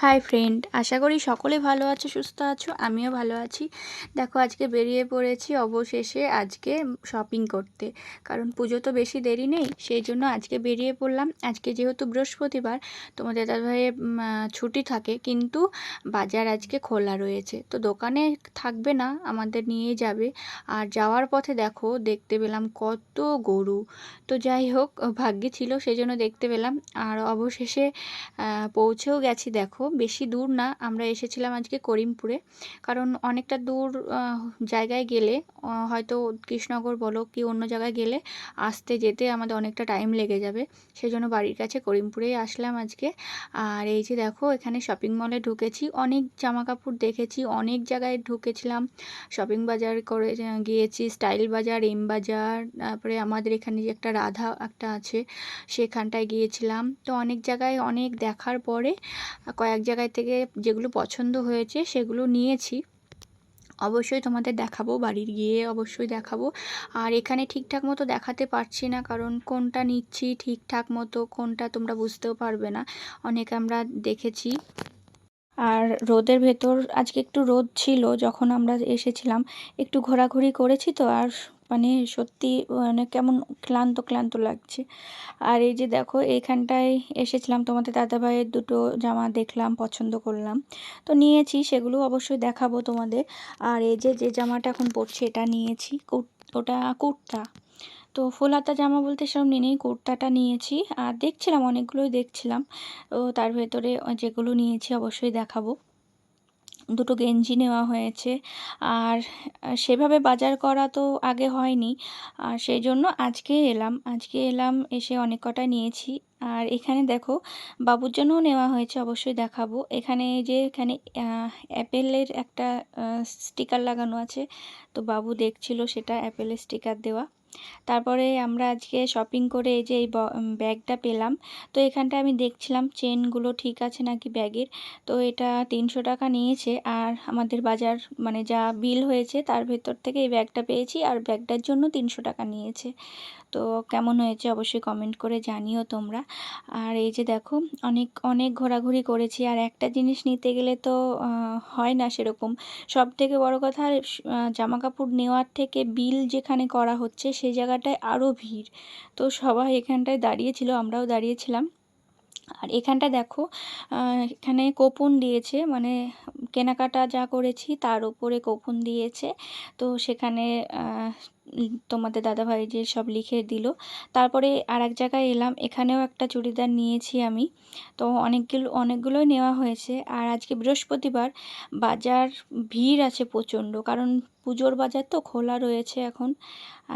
Hi friend আশা করি সকলে ভালো আছো সুস্থ আছো আমিও ভালো আছি। দেখো আজকে বেরিয়ে পড়েছি অবশেষে আজকে শপিং করতে। কারণ পুজো তো বেশি দেরি নেই সেই জন্য আজকে বেরিয়ে পড়লাম। আজকে যেহেতু বৃহস্পতিবার তোমাদের দাদাভাইয়ের উম, ছুটি থাকে কিন্তু বাজার আজকে খোলা রয়েছে। তো দোকানে থাকবে না আমাদের নিয়ে যাবে। আর যাওয়ার পথে দেখো দেখতে পেলাম কত গরু। তো যাই হোক ভাগ্যে ছিল সেই জন্য দেখতে পেলাম। আর অবশেষে পৌঁছেও গেছি দেখো। বেশি দূর না, আমরা এসেছিলাম আজকে করিমপুরে। কারণ অনেকটা দূর জায়গায় গেলে হয়তো কৃষ্ণনগর বলো কি অন্য জায়গায় গেলে আসতে যেতে আমাদের অনেকটা টাইম লেগে যাবে। সেই জন্য বাড়ির কাছে করিমপুরেই আসলাম আজকে। আর এই যে দেখো, এখানে শপিং মলে ঢুকেছি। অনেক জামা কাপড় দেখেছি, অনেক জায়গায় ঢুকেছিলাম। শপিং বাজার করে গিয়েছি স্টাইল বাজার এম বাজার, তারপরে আমাদের এখানে যে একটা রাধা একটা আছে, সেখানটায় গিয়েছিলাম। তো অনেক জায়গায় অনেক দেখার পরে, কয়েক জায়গায় থেকে যেগুলো পছন্দ হয়েছে সেগুলো নিয়েছি। অবশ্যই তোমাদের দেখাবো, বাড়ির গিয়ে অবশ্যই দেখাবো। আর এখানে ঠিকঠাক মতো দেখাতে পারছি না, কারণ কোনটা নিচ্ছি ঠিকঠাক মতো কোনটা তোমরা বুঝতেও পারবে না। অনেক আমরা দেখেছি। আর রোদের ভেতর, আজকে একটু রোদ ছিল, যখন আমরা এসেছিলাম, একটু ঘোরাঘুরি করেছি তো, আর মানে সত্যি মানে কেমন ক্লান্ত ক্লান্ত লাগছে। আর এই যে দেখো, এইখানটায় এসেছিলাম, তোমাদের দাদাভাইয়ের দুটো জামা দেখলাম, পছন্দ করলাম। তো নিয়েছি, সেগুলো অবশ্যই দেখাবো তোমাদের। আর এই যে যে জামাটা এখন পরছি, এটা নিয়েছি ওটা কুর্তা। তো ফুল হাতা জামা বলতে সেরকম নিয়ে কুর্তাটা নিয়েছি। আর দেখছিলাম, অনেকগুলোই দেখছিলাম। ও, তার ভেতরে যেগুলো নিয়েছি, অবশ্যই দেখাবো। দুটো গেঞ্জি নেওয়া হয়েছে। আর সেভাবে বাজার করা তো আগে হয়নি। আর সেই জন্য আজকে এলাম। আজকে এলাম, এসে অনেক কটা নিয়েছি। আর এখানে দেখো, বাবুর জন্যও নেওয়া হয়েছে, অবশ্যই দেখাবো। এখানে যে, এখানে অ্যাপেলের একটা স্টিকার লাগানো আছে। তো বাবু দেখছিল সেটা অ্যাপেলের স্টিকার দেওয়া। তারপরে আমরা আজকে শপিং করে এই যে এই ব্যাগটা পেলাম। তো এখানটা আমি দেখছিলাম চেনগুলো ঠিক আছে নাকি ব্যাগের তো এটা তিনশো টাকা নিয়েছে। আর আমাদের বাজার মানে যা বিল হয়েছে তার ভেতর থেকে এই ব্যাগটা পেয়েছি। আর ব্যাগটার জন্য তিনশো টাকা নিয়েছে। তো কেমন হয়েছে অবশ্যই কমেন্ট করে জানিও তোমরা। আর এই যে দেখো, অনেক অনেক ঘোরাঘুরি করেছি, আর একটা জিনিস নিতে গেলে তো হয় না সেরকম। সব থেকে বড় কথা জামা কাপড় নেওয়ার থেকে বিল যেখানে করা হচ্ছে সেই জায়গাটায় আরও ভিড়। তো সবাই এখানটায় দাঁড়িয়েছিল, আমরাও দাঁড়িয়েছিলাম। আর এখানটা দেখো এখানে কোপন দিয়েছে মানে কেনাকাটা যা করেছি তার উপরে কোপন দিয়েছে। তো সেখানে তোমাদের দাদাভাই যে সব লিখে দিল। তারপরে আর এক জায়গায় এলাম, এখানেও একটা চুড়িদার নিয়েছি আমি। তো অনেকগুলো, অনেকগুলোই নেওয়া হয়েছে। আর আজকে বৃহস্পতিবার বাজার ভিড় আছে প্রচণ্ড, কারণ পুজোর বাজার তো খোলা রয়েছে এখন।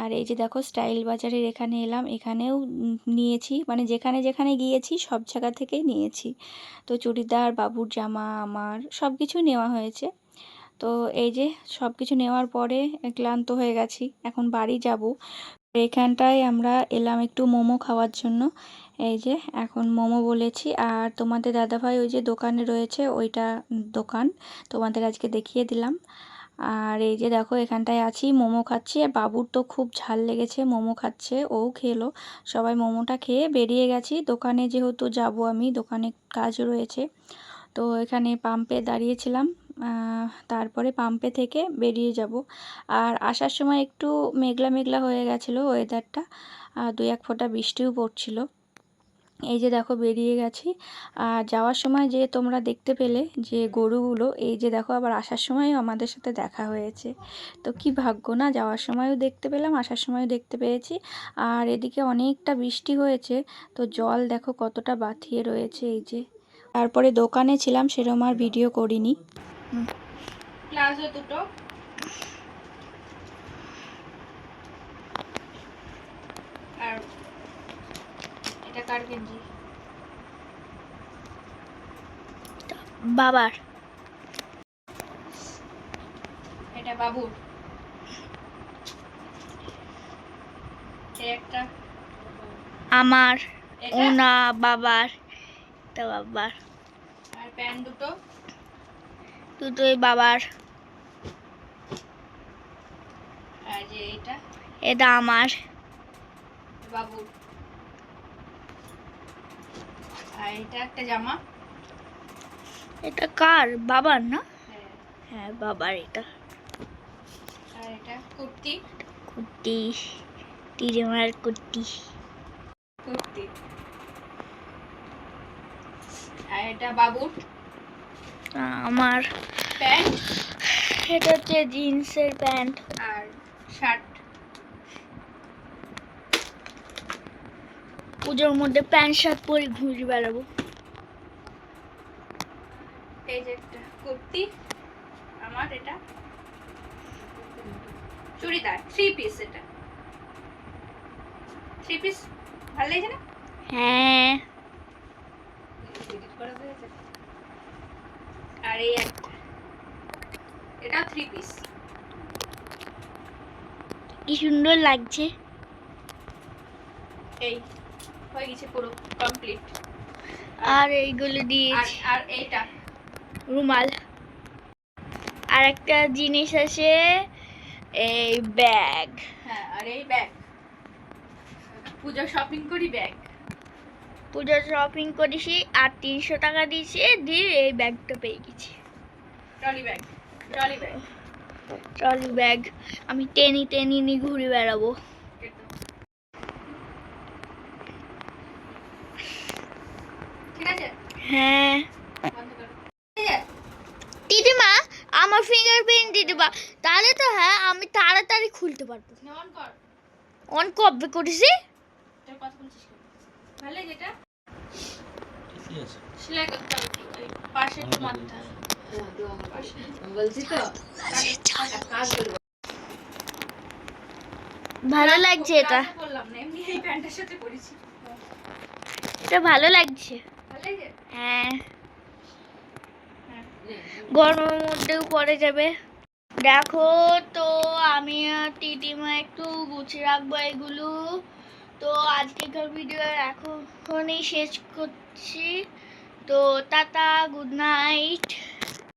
আর এই যে দেখো, স্টাইল বাজারের এখানে এলাম, এখানেও নিয়েছি মানে যেখানে যেখানে গিয়েছি, সব জায়গা থেকেই নিয়েছি। তো চুড়িদার, বাবুর জামা, আমার সব কিছু নেওয়া হয়েছে। তো এই যে সব কিছু নেওয়ার পরে ক্লান্ত হয়ে গেছি, এখন বাড়ি যাব। এখানটায় আমরা এলাম একটু মোমো খাওয়ার জন্য। এই যে এখন মোমো বলেছি, আর তোমাদের দাদাভাই ওই যে দোকানে রয়েছে, ওইটা দোকান, তোমাদের আজকে দেখিয়ে দিলাম। আর এই যে দেখো এখানটায় আছি, মোমো খাচ্ছি, আর বাবুর তো খুব ঝাল লেগেছে, মোমো খাচ্ছে, ও খেলো। সবাই মোমোটা খেয়ে বেরিয়ে গেছি, দোকানে যেহেতু যাব আমি, দোকানে কাজ রয়েছে। তো এখানে পাম্পে দাঁড়িয়েছিলাম তারপরে পাম্পে থেকে বেরিয়ে যাব। আর আসার সময় একটু মেঘলা মেঘলা হয়ে গেছিল ওয়েদারটা আর দুই এক ফোঁটা বৃষ্টিও পড়ছিল। এই যে দেখো বেরিয়ে গেছি। আর যাওয়ার সময় যে তোমরা দেখতে পেলে যে গরুগুলো, এই যে দেখো আবার আসার সময়ও আমাদের সাথে দেখা হয়েছে। তো কি ভাগ্য না, যাওয়ার সময়ও দেখতে পেলাম, আসার সময়ও দেখতে পেয়েছি। আর এদিকে অনেকটা বৃষ্টি হয়েছে, তো জল দেখো কতটা বাথিয়ে রয়েছে এই যে। তারপরে দোকানে ছিলাম সেরকম আর ভিডিও করিনি। প্লাজো দুটো। আর এটা কার গেঞ্জি? বাবার। এটা বাবুর। একটা। আমার ওনা বাবার তো বাবার। আর প্যান্ট দুটো? দুটোই বাবার। আর যে এটা আমার। বাবুর। আর এটা একটা জামা? এটা কার? বাবার না? হ্যাঁ। হ্যাঁ বাবার এটা। আর এটা কুর্তি? কুর্তি। দিদিমার কুর্তি। কুর্তি। আর এটা বাবুর? আমার প্যান্ট? এটা হচ্ছে জিন্সের প্যান্ট। আর শার্ট? পুজোর মধ্যে প্যান্ট শার্ট পরে ঘুরে বেড়াবো। এই যে একটা কুর্তি আমার এটা। চুড়িদার থ্রি পিস এটা। থ্রি পিস ভালো লাগছে না? হ্যাঁ। আর এই এটা থ্রি পিস কি সুন্দর লাগছে। এই হয়ে গেছে পুরো কমপ্লিট আর এইগুলো দিয়েছি। আর এইটা। রুমাল। আর একটা জিনিস আছে এই ব্যাগ। হ্যাঁ আর এই ব্যাগ। পূজা শপিং করি ব্যাগ। পুজোর শপিং করেছি আর তিনশো টাকা দিয়েছি দিয়ে এই ব্যাগটা পেয়ে গেছি। Trolley bag trolley bag trolley bag আমি টেনি টেনি নিয়ে ঘুরে বেড়াবো। হ্যাঁ। দিদিমা আমার ফিঙ্গারপ্রিন্ট দিদিমা। তাহলে তো হ্যাঁ আমি তাড়াতাড়ি খুলতে পারব। অন অন কবে করেছি? ভালো এটা আছে? সেলাই করতে হবে পাশে একটু মারতে হবে পাশে। বলছি তো কাজ করব ভালো লাগছে এটা এটা ভালো লাগছে। হ্যাঁ। হ্যাঁ। গরমের মধ্যেও পরে যাবে। দেখো তো আমি আর দিদিমা একটু গুছিয়ে রাখব এগুলো। তো আজকেকার ভিডিও এখনই শেষ করছি। তো টাটা গুড নাইট